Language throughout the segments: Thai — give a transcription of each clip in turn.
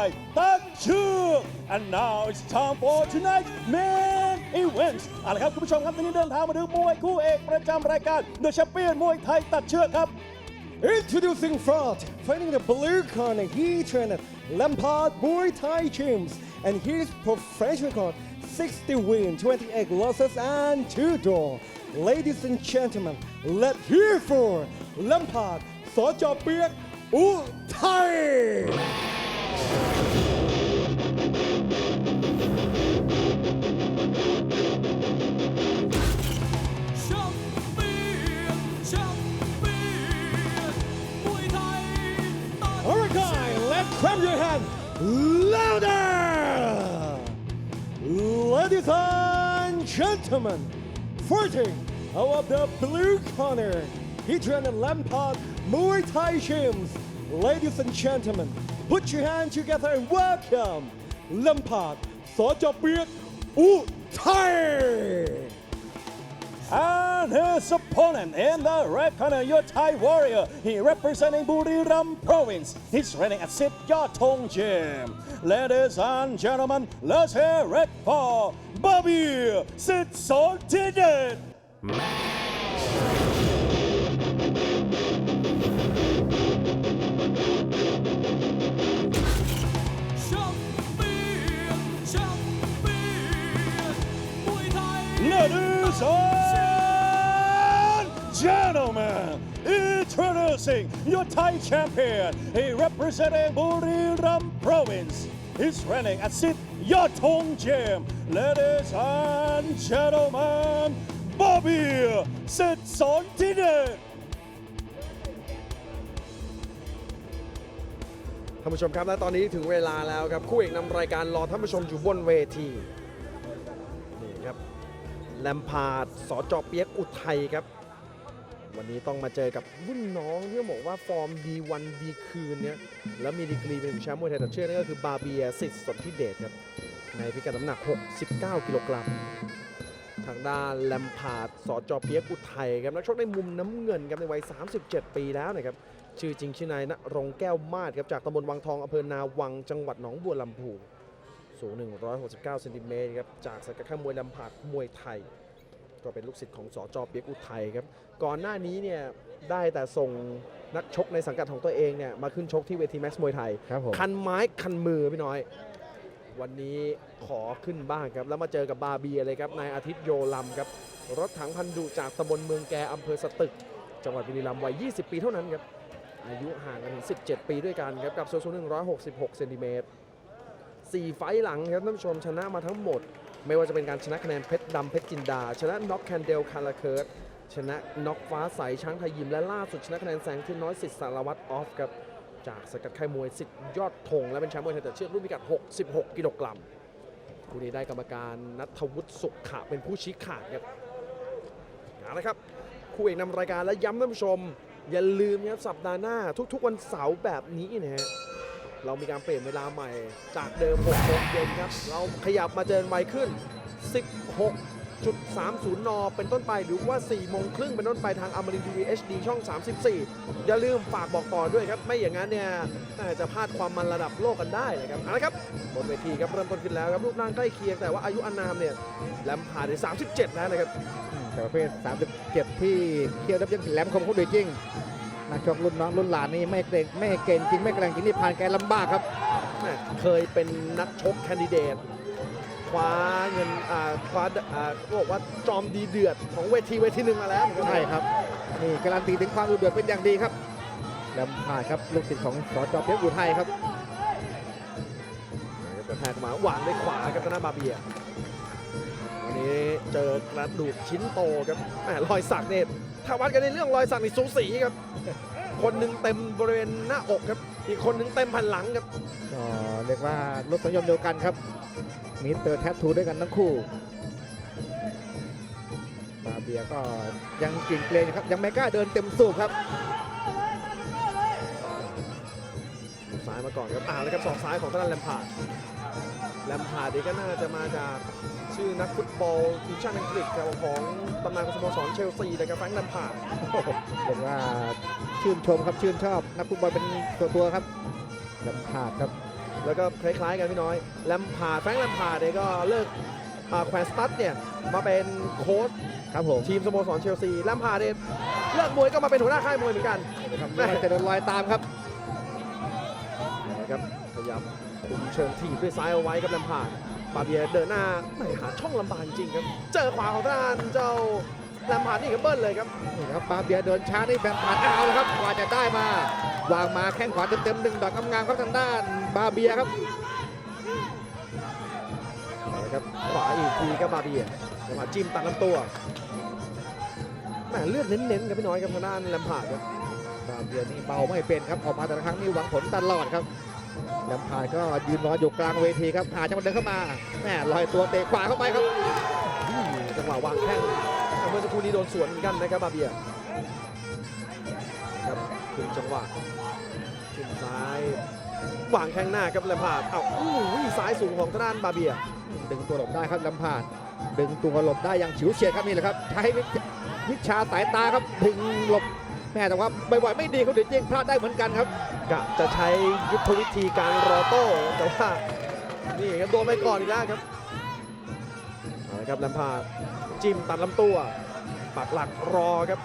Muay Thai Tan Chu. And now it's time for tonight's main event เอาละครับคุณผู้ชมครับตอนนี้เดินทางมาถึงมวยคู่เอกประจำรายการ The Champion มวยไทยตัดเชือกครับ Introducing front, fighting the blue corner, he trained Lampard Muay Thai gyms, and his professional record 60 wins, 28 losses, and 2 draw. Ladies and gentlemen, let's hear for Lampard, Sojabiak Uthai! Champion, champion, มวยไทยตัด Alright, guys, let's clap your hand louder! Ladies and gentlemen, fighting out of the blue corner, he trained Lampard Muay Thai gyms. Ladies and gentlemen, put your hands together and welcome Lampard Sojabiak Uthai! And his opponent in the red corner, your Thai warrior. He representing Buriram province. He's training at Sit Yatong Gym. Ladies and gentlemen, let's hear it for Bobby Sit Salted. Ladies and gentlemen, introducing your Thai champion. He representing Buriram province. He's training at Sit Yatong Gym. Ladies and gentlemen, Bobby Sit Salted. ท่านผู้ชมครับและตอนนี้ถึงเวลาแล้วครับ คู่เอกนำรายการรอท่านผู้ชมอยู่บนเวที แลมพาดสจเปียกอุทัยครับ วันนี้ต้องมาเจอกับรุ่นน้องที่อบอกว่าฟอร์มดีวันดีคืนเนี่ยแล้วมีดีกรีเป็นแชมป์มวยไทยแต่เชื่อนั่นก็คือบาเบียสิทธิ์สนธิเดชครับ ในพิกัดน้ำหนัก 69 กิโลกรัมทางด้านแลมพาดสจเปียกอุทัยครับนักชกในมุมน้ำเงินครับในวัย 37 ปีแล้วนะครับชื่อจริงชื่อนายณรงแก้วมาศครับจากตำบลวังทองอำเภอนาวังจังหวัดหนองบัวลำพู สูง 169เซนติเมตรครับจากสังกัดค่ายมวยลำพาดมวยไทย ก็เป็นลูกศิษย์ของสจเปียกอุทัยครับก่อนหน้านี้เนี่ยได้แต่ส่งนักชกในสังกัดของตัวเองเนี่ยมาขึ้นชกที่เวทีแม็กซ์มวยไทย ครับผมคันไม้คันมือพี่น้อย วันนี้ขอขึ้นบ้างครับ แล้วมาเจอกับบาเบียเลยครับนายอาทิตย์โยลำครับ รถถังพันดุจากตำบลเมืองแกอำเภอสตึก จังหวัดบุรีรัมย์วัย 20 ปีเท่านั้นครับ อายุห่างกันถึง 17 ปีด้วยกันครับ กับโซซูน166 เซนติเมตร 4 ไฟหลังครับท่านผู้ชมชนะมาทั้งหมด ไม่ว่าจะเป็นการชนะคะแนนเพชรดำเพชรจินดา ชนะน็อกแคนเดลคาราเคิร์ตชนะน็อกฟ้าใสช้างไทยยิมและล่าสุดชนะคะแนนแสงที่น้อยสิทธิ์สารวัตรออฟครับจากสกัดค่ายมวยสิทธิ์ยอดธงและเป็นแชมป์มวยไทยแต่เชือกรุ่นพิกัด 66 กิโลกรัมคู่นี้ได้กรรมการนัทวุฒิสุขะเป็นผู้ชี้ขาดครับเอาละครับคู่เอกนำรายการและย้ำท่านผู้ชม อย่าลืมนะครับสัปดาห์หน้าทุกๆวันเสาร์แบบนี้นะฮะ เรามีการเปลี่ยนเวลาใหม่จากเดิม6โมงเย็นครับ เราขยับมาเจอไวขึ้น 16.30 น เป็นต้นไปหรือว่า 4 โมงครึ่งเป็นต้นไปทางอมรินทีวี HD ช่อง 34 อย่าลืมฝากบอกต่อด้วยครับ ไม่อย่างนั้นเนี่ยจะพลาดความมันระดับโลกกันได้เลยครับเอาละครับบนเวทีครับเริ่มต้นขึ้นแล้วครับรูปร่างใกล้เคียงแต่ว่าอายุอานามเนี่ยแลมพาร์ดได้37 แล้วนะครับแต่ประเภท 37 ที่เคี่ยวดับยังแหลมคมเขาดูจริง นักชกรุ่นน้องรุ่นหลานนี่ไม่เกรงไม่เก่งจริงไม่แกร่งจริงนี่ผ่านแกลำบากครับแม่เคยเป็นนักชกแคนดิเดตคว้าเงินอ่าคว้าอ่าเขาบอกว่าจอมดีเดือดของเวทีเวทีหนึ่งมาแล้วใช่ครับนี่การันตีถึงความดุเดือดเป็นอย่างดีครับแหลมผ่านครับลูกศิษย์ของสจเปียกอุทัยครับกระแทกมาหวานด้วยขวาครับธนาบาเบีย วันนี้เจอกระดูกชิ้นโตครับแหมรอยสักเนี่ยถ้าวัดกันในเรื่องรอยสักนี่สูสีครับ คนหนึ่งเต็มบริเวณหน้าอกครับ อีกคนหนึ่งเต็มแผ่นหลังครับก็เรียกว่ารถสนิยมเดียวกันครับมีเตอร์แทททูด้วยกันทั้งคู่บาเบียก็ยังกลิ่นเกรงครับยังไม่กล้าเดินเต็มสูบครับซ้ายมาก่อนครับอ่าแล้วครับสองซ้ายของธนาแลมพาร์ด แลมพาร์ดนี่ก็น่าจะมาจากชื่อนักฟุตบอลทีมชาติอังกฤษครับของตำนานของสโมสรเชลซีนะครับแฟรงค์แลมพาร์ดเรียกว่าชื่นชมครับชื่นชอบ นักฟุตบอลเป็นตัวตัวๆครับลำพาดครับ แล้วก็คล้ายๆกันพี่น้อยแลมพาร์ดแฟรงค์แลมพาร์ดเนี่ยก็เลิกอ่าแควนสตัดเนี่ยมาเป็นโค้ชครับผมทีมสโมสรเชลซีแลมพาร์ดเนี่ยเลิกมวยก็มาเป็นหัวหน้าค่ายมวยเหมือนกันครับไม่ว่าจะโดนลอยตามครับ นะครับพยายามคุมเชิงทีบด้วยซ้ายเอาไว้ครับแลมพาร์ดบาเบียเดินหน้าไม่หาช่องลำบากจริงๆครับ เจอขวาของทางด้านเจ้าแลมพาร์ดนี่ครับเบิ้ลเลยครับนี่นะครับปาเบียเดินช้านี่แบนผ่านเอาแล้วครับกว่าจะได้มาวางมาแข้งขวาเต็มๆหนึ่งดอกงามๆครับทางด้านบาเบียครับนะครับขวาอีกทีครับบาเบียแลมพาร์ดจิ้มตัดลำตัวแหมเลือกเน้นๆครับพี่น้อยครับทางด้านแลมพาร์ดครับบาเบียนี่เบาไม่เป็นครับออกมาแต่ละครั้งนี่หวังผลตลอดครับแลมพาร์ดก็ยืนรออยู่กลางเวทีครับหาจังหวะเดินเข้ามาแม่ลอยตัวเตะขวาเข้าไปครับอืมจังหวะวางแข้งแต่เมื่อสักครู่นี้โดนสวนเหมือนกันนะครับบาเบียครับถึงจังหวะขึ้นซ้ายวางแข้งหน้าครับแลมพาร์ดเอ้าอู้ยซ้ายสูงของทางด้านบาเบียดึงตัวหลบได้ครับลำพาดดึงตัวหลบได้อย่างฉิวเฉียดครับนี่แหละครับ ใช้วิชวิชาสายตาครับดึงหลบ แม่แต่ว่าบ่อยๆไม่ดีเขาเดี๋ยวจริงพลาดได้เหมือนกันครับกะจะใช้ยุทธวิธีการรอโต้แต่ว่านี่ครับโดนไปก่อนอีกแล้วครับเอาละครับแลมพาร์ดจิ้มตัดลำตัว ปักหลักรอครับ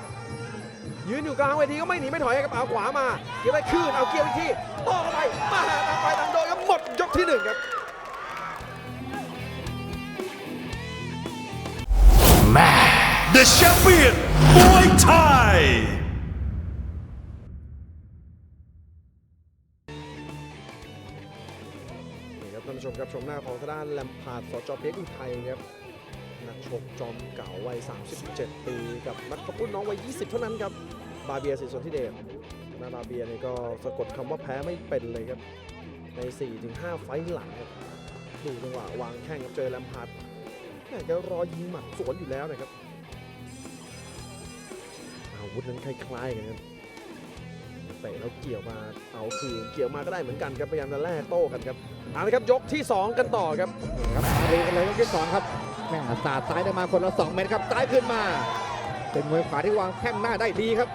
ยืนอยู่กลางเวทีก็ไม่หนีไม่ถอยครับเอาขวามาเกี่ยวไปคืนเอาเกี่ยวอีกทีโต้เข้าไปมาต่างฝ่ายต่างโดนครับหมดยกที่หนึ่งครับ The champion, Muay Thai. ครับชมหน้าของทางด้านแลมพาร์ดสจเพชรอุทัยครับนักชกจอมเก่าวัย 37 ปีกับนักชกรุ่นน้องวัย 20 เท่านั้นครับบาเบียสิสนทิเดชหน้าบาเบียนี่ก็สะกดคำว่าแพ้ไม่เป็นเลยครับ ใน 4-5 ไฟหลังครับดูจังหวะวางแข้งกับเจอแลมพาร์ดแม่แกรอยิงหมัดสวนอยู่แล้วนะครับอาวุธนั้นคล้ายๆกันครับเตะแล้วเกี่ยวมาเอาคืนเกี่ยวมาก็ได้เหมือนกันครับพยายามจะแลกโต้กันครับ เอาละครับยกที่ 2 กันต่อครับครับมาดีกันเลยยกที่สองครับแม่สาดซ้ายได้มาคนละ2เมตรครับซ้ายขึ้นมา เป็นมวยขวาที่วางแข้งหน้าได้ดีครับ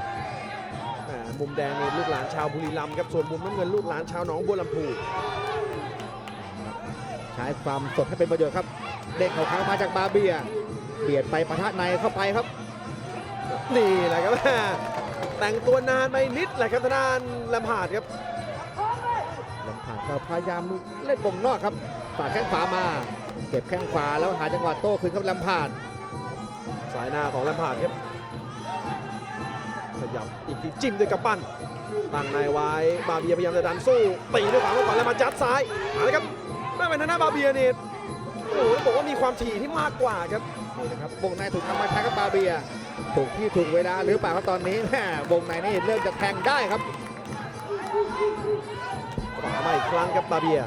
อ่ามุมแดงนี่ลูกหลานชาวบุรีรัมย์ครับส่วนมุมน้ำเงินลูกหลานชาวหนองบัวลำพูใช้ความสดให้เป็นประโยชน์ครับเด้งเขาค้างมาจากบาเบียเบียดไปปะทะในเข้าไปครับ นี่แหละครับ แต่งตัวนานไปนิดแหละครับทางด้านลำพาดครับลำผ่านก็ พยายามเล่นวงนอกครับฝาดแข้งขวามา เก็บแข้งขวาแล้วหาจังหวะโต้คืนครับลำผ่านสายหน้าของลำพาดครับขยับอีกทีจิ้มด้วยกำปั้นตั้งในไว้บาเบียพยายามจะดันสู้ตีด้วยขวามาก่อนแล้วมาจัดซ้ายเอาละครับไม่เป็นทางด้านบาเบียนี่โอ้โหต้องบอกว่ามีความถี่ที่มากกว่าครับนี่นะครับวงในถูกนำมาใช้กับบาเบียถูกที่ถูกเวลาหรือเปล่าครับตอนนี้แม่วงในนี่เริ่มจะแทงได้ครับ ขวามาอีกครั้งครับบาเบีย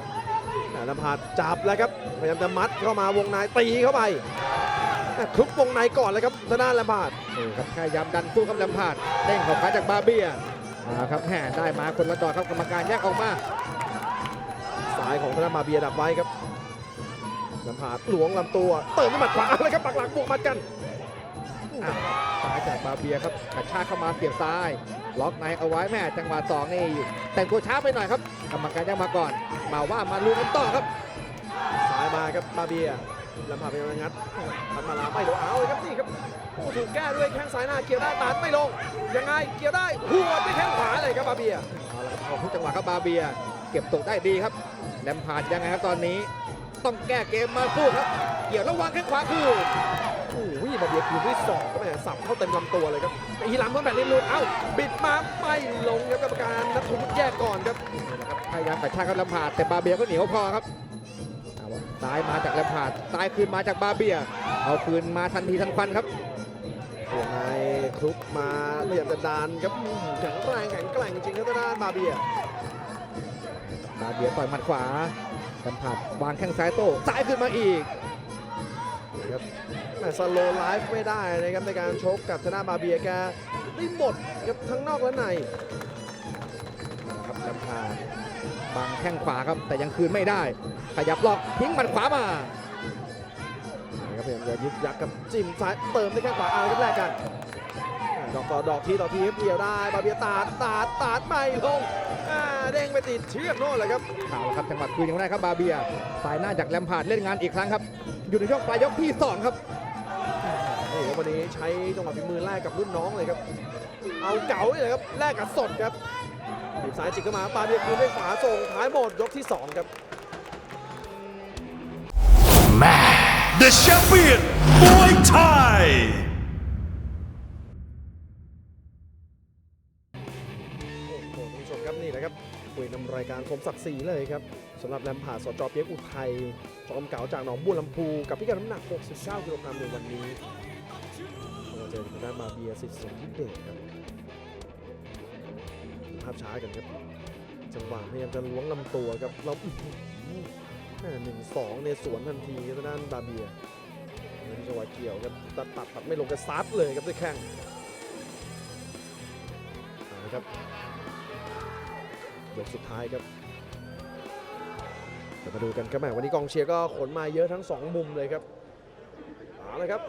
แต่ลำพาดจับแล้วครับพยายามจะมัดเข้ามาวงในตีเข้าไปคลุกวงในก่อนเลยครับทางด้านลำพาดนี่ครับพยายามดันสู้ครับลำผ่านเด้งเขาขาจากบาเบียเอาครับแห่ได้มาคนละดอกครับกรรมการแยกออกมาซ้ายของทางด้านบาเบียดับไว้ครับลำพาดหลวงลำตัว เติมด้วยหมัดขวาเลยครับปักหลักบวกหมัดกันอะซ้ายจากบาเบียครับกระชากเข้ามาเสียบซ้าย ล็อกในเอาไว้แม่จังหวะสองนี่แต่งตัวช้าไปหน่อยครับกรรมการแยกมาก่อน มาว่ามาลุ้นกันต่อครับซ้ายมาครับบาเบียลำพาดพยายามจะงัดพันมาลาไม่ลงเอาเลยครับนี่ครับโอ้ถูกแก้ด้วยแข้งซ้ายหน้าเกี่ยวได้ตัดไม่ลงยังไงเกี่ยวได้หัวดด้วยแข้งขวาเลยครับบาเบียเอาละครับเอาทุกจังหวะครับบาเบีย เก็บตกได้ดีครับแลมพาร์ดยังไงครับตอนนี้ ต้องแก้เกมมาสู้ครับ เกี่ยวแล้ววางแข้งขวาคืน โอ้ยบาเบียคืนด้วยศอกก็แม่สับเข้าเต็มลำตัวเลยครับอีหลังเมื่อแบบนี้ลุดเอ้าบิดมาไม่ลงครับกรรมการนัทวุฒิแยกก่อนครับนี่นะครับพยายามกระชากครับแลมพาร์ดแต่บาเบียก็เหนียวพอครับเอาวะซ้ายมาจากแลมพาร์ดซ้ายคืนมาจากบาเบีย เอาคืนมาทันทีทันควันครับยังไงคลุกมาพยายามจะดันครับอื้อหือแข็งแรงแข็งแกร่งจริงครับทางด้านบาเบียบาเบียต่อยหมัดขวาแลมพาร์ดวางแข้งซ้ายโต้ซ้ายขึ้นมาอีกนี่ครับแม่ สโลไลฟ์ไม่ได้นะครับในการชกกับทางด้าบาเบียแกได้หมดครับทั้งนอกและในครับลมพาบังแข้งขวาครับแต่ยังคืนไม่ได้ ขยับล็อกทิ้งมัดขวามาครับพยายามจะยึดยักกับจิ้มซ้ายเติมด้วยแข้งขวาเอาครับแรกกันดอกต่อดอกทีต่อทีเกี่ยวได้บาเบียตาดตาดตาดไม่ลงเด้งไปติดเชือกโน่นแหละครับเอาละครับจังหวะคืนยังได้ครับบาเบียฝ่ายหน้าจากแลมพาดเล่นงานอีกครั้งครับ อยู่ในช่วงปลายยกที่สองครับ นี่ครับวันนี้ใช้จังหวะฝีมือแรกกับรุ่นน้องเลยครับ เอาเก๋าเลยครับแลกกับสดครับบีบซ้ายจิกเข้ามาบาเบียคืนด้วยขวาส่งท้ายหมดยกที่สองครับ The champion, Muay Thai. โอ้โหท่านผู้ชมครับนี่แหละครับคุยนำรายการคมศักดิ์ศรีเลยครับสำหรับแรมผ่าสจเปียกอุทัยจอมเก๋าจากหนองบัวลำพู กับพิกัดน้ำหนัก 69 กิโลกรัมในวันนี้เราเจอทางด้านบาเบียสิทธิ์สมทิเดชครับภาพช้ากันครับ จังหวะพยายามจะล้วงลำตัวครับเราอื้อหือแม่หนึ่งสองเนี่ยสวนทันทีทางด้านบาเบียแล้วจังหวะเกี่ยวครับตัดตัดตัดไม่ลงกระซัดเลยครับด้วยแข้งเอาละครับยกสุดท้ายครับเดี๋ยวมาดูกันครับแหมวันนี้กองเชียร์ก็ขนมาเยอะทั้งสองมุมเลยครับเอาละครับ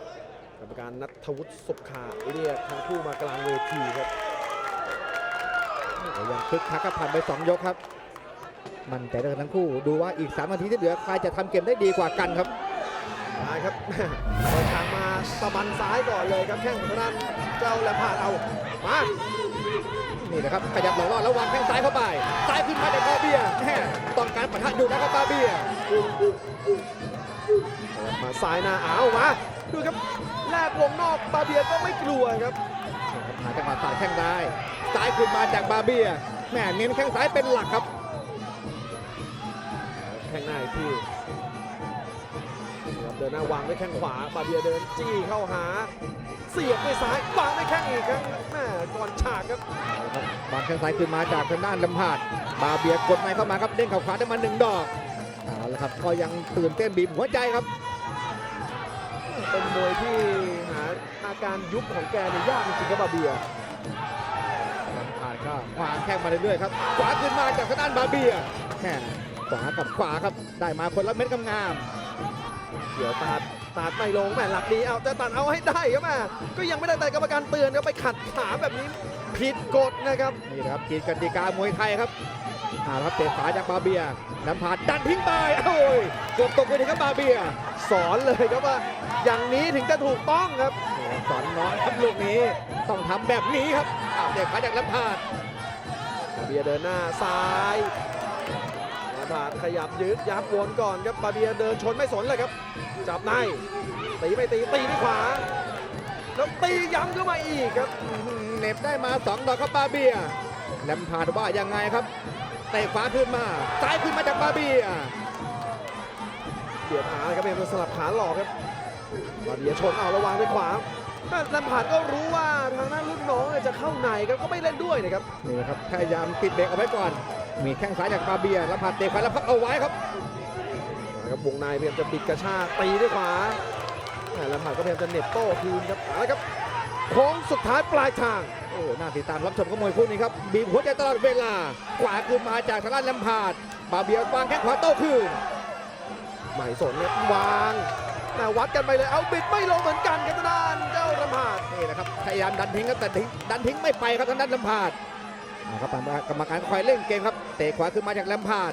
กรรมการนัทวุฒิสุขขาเรียกทั้งคู่มากลางเวทีครับยังคึกคักก็ผ่านไป 2 ยกครับ มันใจได้กันทั้งคู่ดูว่าอีก 3 นาทีที่เหลือใครจะทำเกมได้ดีกว่ากันครับมาครับเปิดทางมาตะบันซ้ายก่อนเลยครับแข้งของทางด้านเจ้าแหลมผ่านเอามานี่นะครับขยับหลอกล่อแล้ววางแข้งซ้ายเข้าไปซ้ายขึ้นมาจากบาเบียแหม่ต้องการปะทะอยู่นะครับบาเบียเปิดมาซ้ายหน้าอ้าวมา ดูครับแลกวงนอกบาเบียก็ไม่กลัวครับหาจังหวะสาดแข้งได้ ซ้ายขึ้นมาจากบาเบียแหม่เน้นแข้งซ้ายเป็นหลักครับแข้งหน้าอีกทีครับเดินหน้าวางด้วยแข้งขวาบาเบียเดินจี้เข้าหา เสียบด้วยซ้ายวางด้วยแข้งอีกครับแม่ก่อนฉากครับบางแข้งซ้ายขึ้นมาจากทางด้านลำพาดบาเบียกดในเข้ามาครับเด้งเข่าขวาได้มาหนึ่งดอกเอาละครับก็ยังตื่นเต้นบีบหัวใจครับ เป็นมวยที่หาอาการยุบของแกเนี่ยยากจริงๆครับบาเบียลำพาดก็วางแข้งมาเรื่อยๆครับ ขวาขึ้นมาจากทางด้านบาเบียแหม่ขวากับขวาครับ ได้มาคนละเม็ดงามเดี๋ยวตัดตัดไม่ลงแม่หลักดีเอาจะตัดเอาให้ได้ครับแม่ก็ยังไม่ได้แต่กรรมการเตือนครับไปขัดขาแบบนี้ผิดกฎนะครับๆนี่นะครับกีดกติกามวยไทยครับเอาครับเตะขวาจากบาเบียลำพาดดันทิ้งไปโอ้ยเกือบตกไปเลยครับบาเบียสอนเลยครับว่าอย่างนี้ถึงจะถูกต้องครับ สอนน้องครับลูกนี้ต้องทำแบบนี้ครับเตะขวาจากลำพาดบาเบียเดินหน้าซ้ายมาผ่านขยับยึดยับวนก่อนครับบาเบียเดินชนไม่สนเลยครับ จับในตีไม่ตีตีที่ขวาแล้วตีย้ำเข้ามาอีกครับเหน็บได้มาสองดอกครับบาเบียแลมพาดว่ายังไงครับ ตะขวาขึ้นมาซ้ายขึ้นมาจากบาเบียเบียดขาครับพยายามจะสลับขาหลอกครับบาเบียชนเอาระวังไปขวาแม่ลำผาดก็รู้ว่าทางด้านรุ่นน้องจะเข้าในครับก็ไม่เล่นด้วยนะครับนี่นะครับพยายามติดเบรกเอาไว้ก่อน มีแข้งซ้ายจากบาเบียลำพาดเตะขวาแล้วพักเอาไว้ครับครับวงในพยายามจะบิดกระชากตีด้วยขวาแม่ลำผาดก็พยายามจะเน็บโต้คืนครับเอาละครับ โค้งสุดท้ายปลายทาง โอ้น่าติดตามรับชมกับมวยคู่นี้ครับบีบหัวใจตลอดเวลา ขวาขึ้นมาจากทางด้านลำพาดบาเบียวางแข้งขวาโต้คืนหมายสนเนี่ยวางแต่วัดกันไปเลย เอาบิดไม่ลงเหมือนกันครับทางด้านเจ้าลำผาดนี่นะครับพยายามดันทิ้งครับแต่ทิ้งดันทิ้งไม่ไปครับทางด้านลำพาดครับกรรมการคอยเล่นเกมครับเตะขวาขึ้นมาจากลำพาด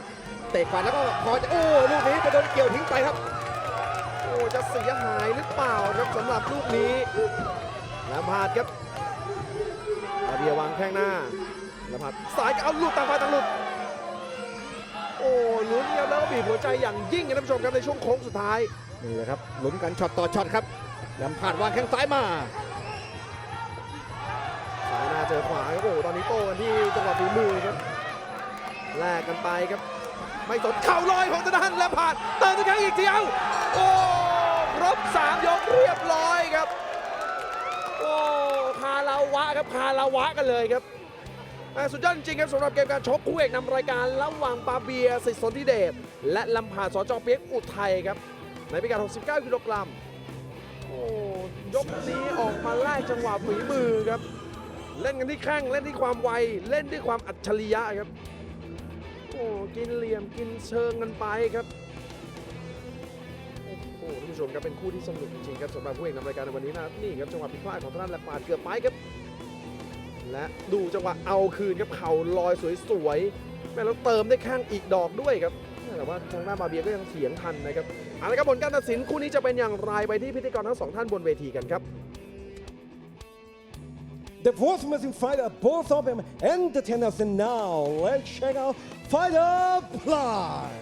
เตะขวาแล้วก็พอจะโอ้ลูกนี้ไปโดนเกี่ยวทิ้งไปครับ โอ้จะเสียหายหรือเปล่าครับสำหรับลูกนี้ ลำผาดครับบาเบียวางแข้งหน้าลำผาดสายเอาหลุดต่างฝ่ายต่างหลุดโอ้ลุ้นครับแล้วก็บีบหัวใจอย่างยิ่งครับท่านผู้ชมครับในช่วงโค้งสุดท้ายนี่แหละครับลุ้นกันช็อตต่อช็อตครับลำพาดวางแข้งซ้ายมาซ้ายหน้าเจอขวาครับโอ้โหตอนนี้โต้กันที่จังหวะฝีมือครับแลกกันไปครับ ไม่สนเข่าลอยของทางด้านแล้วผ่านเติมตะแคงอีกทีเอาโอ้ครบสามยกเรียบร้อยครับโอ้คาลาวะครับคาลาวะกันเลยครับสุดยอดจริงครับสำหรับเกมการชกคู่เอกนำรายการระหว่างปาเบียสิทธิ์สนธิเดชและลำพาสจเปียกอุทัยครับในพิกัด 69 กิโลกรัมโอ้ยกนี้ออกมาแลกจังหวะฝีมือครับ เล่นกันที่แข้งเล่นที่ความไว เล่นด้วยความอัจฉริยะครับโอ้กินเหลี่ยมกินเชิงกันไปครับโอ้ท่านผู้ชมครับเป็นคู่ที่สนุกจริงๆครับสำหรับผู้เอกนำรายการในวันนี้นะนี่ครับจังหวะผิดพลาดของทางด้านแลมปาดเกือบไปครับ และดูจังหวะเอาคืนครับเข่าลอยสวยๆแม่แล้วเติมได้ข้างอีกดอกด้วยครับแต่ว่าทางด้าบาเบียก็ยังเถียงทันนะครับเอาละครับผลการตัดสินคู่นี้จะเป็นอย่างไรไปที่พิธีกรทั้งสองท่านบนเวทีกันครับ The fourth missing fighter, both of them entertainers. And now let's check out fighter price.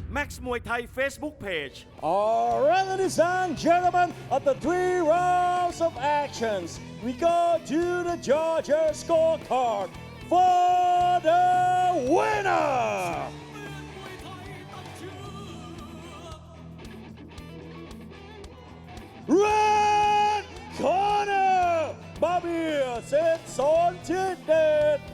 Max มวยไทย Facebook Page All right, ladies and gentlemen, after three rounds of actions, we go to the judges' scorecard for the winner. Red corner, Bobby Sitson Tidnet.